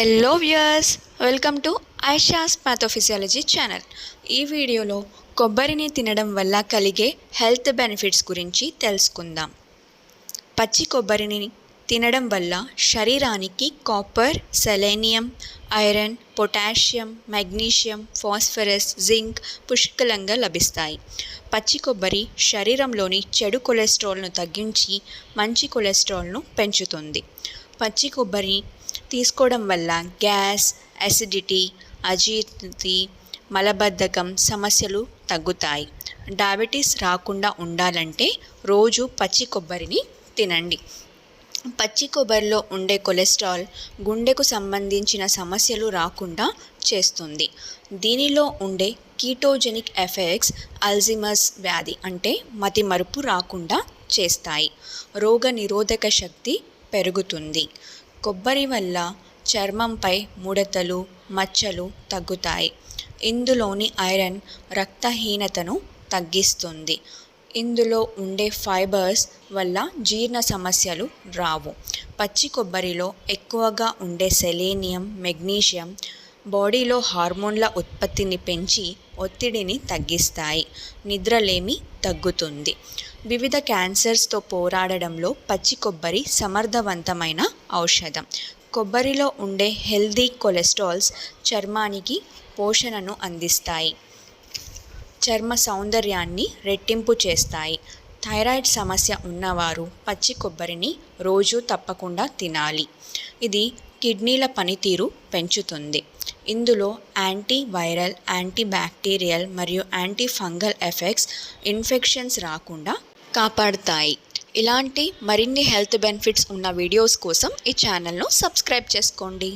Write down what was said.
Hello viewers welcome to Aisha's pathophysiology channel ఈ వీడియోలో కొబ్బరిని తినడం వల్ల కలిగే హెల్త్ బెనిఫిట్స్ గురించి తెలుసుకుందాం. పచ్చి కొబ్బరిని తినడం వల్ల శరీరానికి copper selenium iron potassium magnesium phosphorus zinc పుష్కలంగా లభిస్తాయి. పచ్చి కొబ్బరి శరీరంలోని చెడు కొలెస్ట్రాల్ను తగ్గించి మంచి కొలెస్ట్రాల్ను పెంచుతుంది. పచ్చి కొబ్బరి తీసుకోవడం వల్ల గ్యాస్ అసిడిటీ అజీర్తి మలబద్ధకం సమస్యలు తగ్గుతాయి. డయాబెటీస్ రాకుండా ఉండాలంటే రోజు పచ్చి కొబ్బరిని తినండి. పచ్చి కొబ్బరిలో ఉండే కొలెస్ట్రాల్ గుండెకు సంబంధించిన సమస్యలు రాకుండా చేస్తుంది. దీనిలో ఉండే కీటోజెనిక్ ఎఫెక్ట్స్ అల్జిమస్ వ్యాధి అంటే మతిమరుపు రాకుండా చేస్తాయి. రోగ నిరోధక శక్తి పెరుగుతుంది. కొబ్బరి వల్ల చర్మంపై ముడతలు మచ్చలు తగ్గుతాయి. ఇందులోని ఐరన్ రక్తహీనతను తగ్గిస్తుంది. ఇందులో ఉండే ఫైబర్స్ వల్ల జీర్ణ సమస్యలు రావు. పచ్చి కొబ్బరిలో ఎక్కువగా ఉండే సెలేనియం మెగ్నీషియం బాడీలో హార్మోన్ల ఉత్పత్తిని పెంచి ఒత్తిడిని తగ్గిస్తాయి. నిద్రలేమి తగ్గుతుంది. వివిధ క్యాన్సర్స్తో పోరాడడంలో పచ్చి కొబ్బరి సమర్థవంతమైన ఔషధం. కొబ్బరిలో ఉండే హెల్దీ కొలెస్ట్రాల్స్ చర్మానికి పోషణను అందిస్తాయి. చర్మ సౌందర్యాన్ని రెట్టింపు చేస్తాయి. థైరాయిడ్ సమస్య ఉన్నవారు పచ్చి కొబ్బరిని రోజు తప్పకుండా తినాలి. ఇది కిడ్నీల పనితీరు పెంచుతుంది. ఇందులో యాంటీ వైరల్ యాంటీ బ్యాక్టీరియల్ మరియు యాంటీ ఫంగల్ ఎఫెక్ట్స్ ఇన్ఫెక్షన్స్ రాకుండా కాపాడుతాయి. ఇలాంటి మరిన్ని హెల్త్ బెనిఫిట్స్ ఉన్న వీడియోస్ కోసం ఈ ఛానల్ను సబ్స్క్రైబ్ చేసుకోండి.